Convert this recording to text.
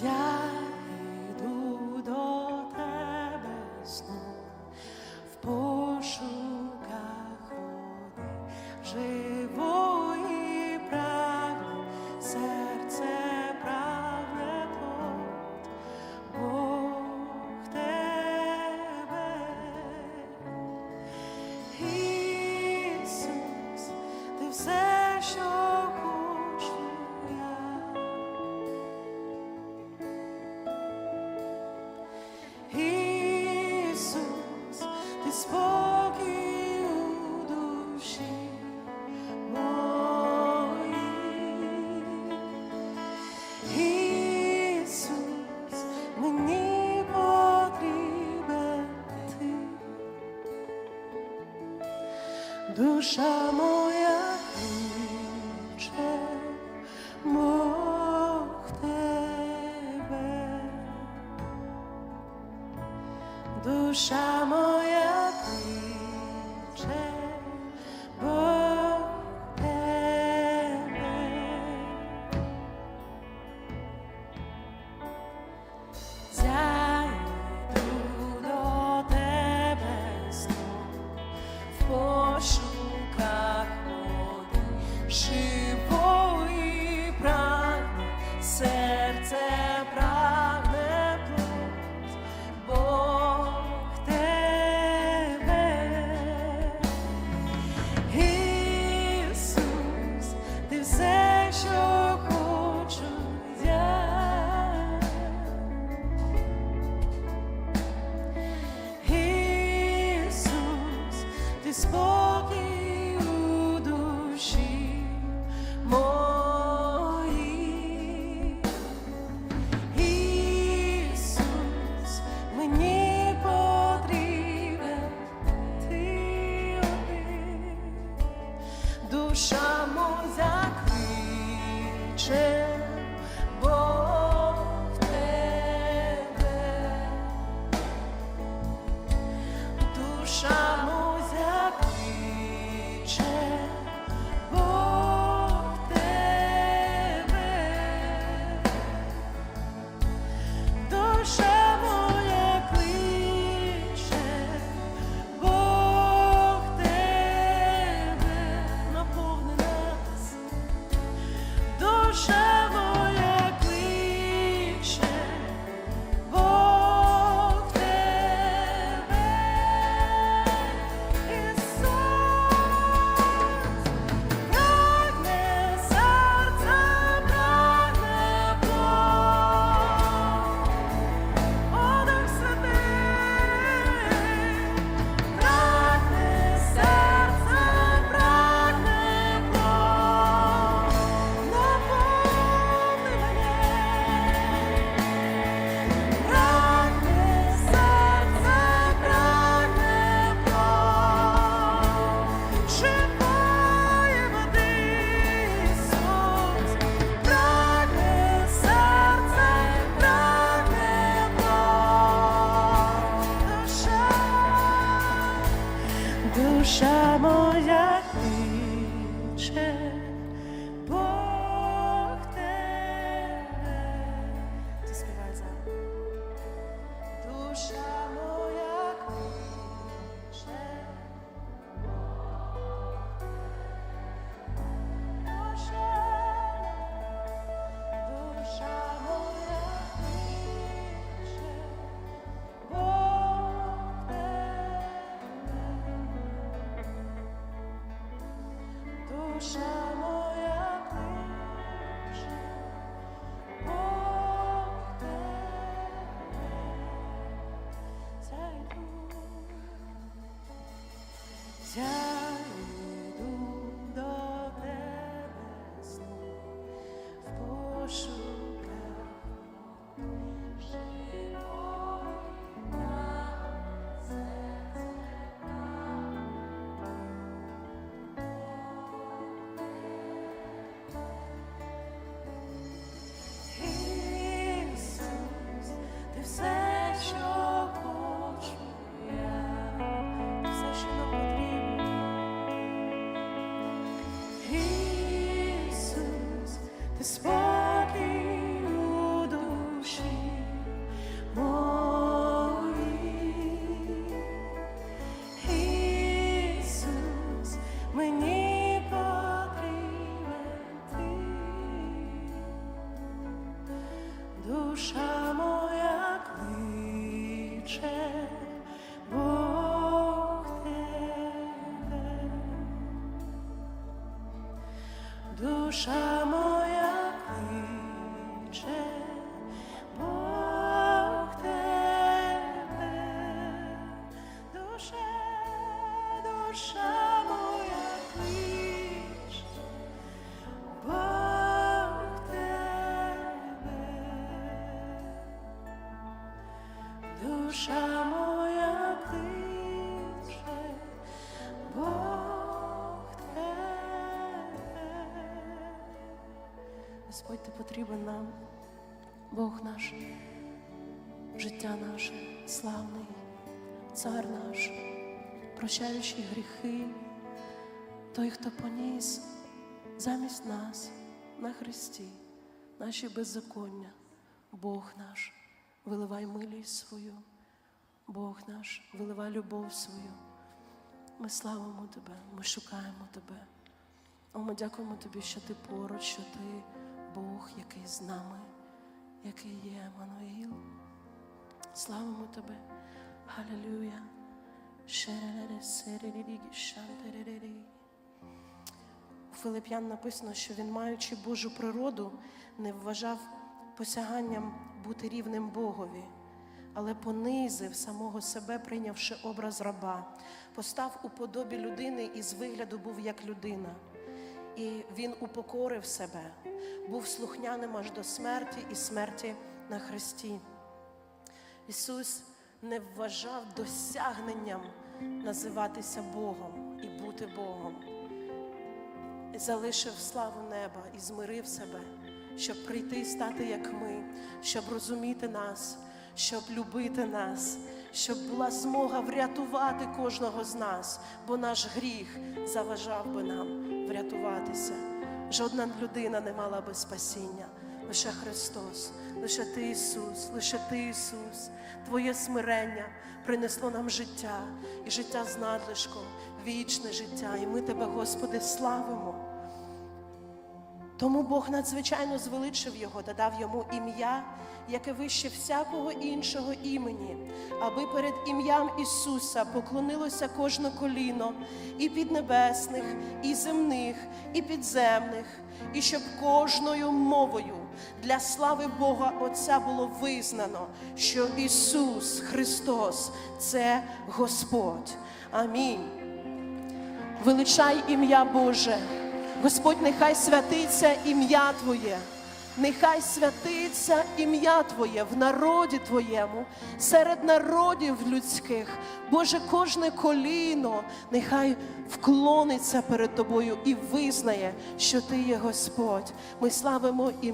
家。Душа моя кличе, Бог тебе. Душа моя кличе, душа заквіче. Кличе, Бог тебе. Душа Господь, ти потрібен нам, Бог наш, життя наше, славний, цар наш, прощаючий гріхи, той, хто поніс замість нас на Христі, наші беззаконня, Бог наш, виливай милість свою, Бог наш, виливай любов свою. Ми славимо Тебе, ми шукаємо Тебе. О, ми дякуємо Тобі, що ти поруч, що ти Бог, який з нами, який є Еммануїл. Славимо Тебе. Шантерерері. У Филип'ян написано, що він, маючи Божу природу, не вважав посяганням бути рівним Богові, але понизив самого себе, прийнявши образ раба, постав у подобі людини і з вигляду був як людина. І він упокорив себе, був слухняним аж до смерті і смерті на хресті. Ісус не вважав досягненням називатися Богом і бути Богом. Залишив славу неба і змирив себе, щоб прийти і стати як ми, щоб розуміти нас, щоб любити нас, щоб була змога врятувати кожного з нас, бо наш гріх заважав би нам врятуватися. Жодна людина не мала би спасіння, лише Христос, лише Ти Ісус, лише Ти Ісус, Твоє смирення принесло нам життя і життя з надлишком, вічне життя. І ми Тебе, Господи, славимо. Тому Бог надзвичайно звеличив його та дав йому ім'я, яке вище всякого іншого імені, аби перед ім'ям Ісуса поклонилося кожне коліно і піднебесних, і земних, і підземних, і щоб кожною мовою для слави Бога Отця було визнано, що Ісус Христос це Господь. Амінь. Величай ім'я Боже. Господь, нехай святиться ім'я Твоє, нехай святиться ім'я Твоє в народі Твоєму, серед народів людських. Боже, кожне коліно нехай вклониться перед Тобою і визнає, що Ти є Господь. Ми славимо ім'я.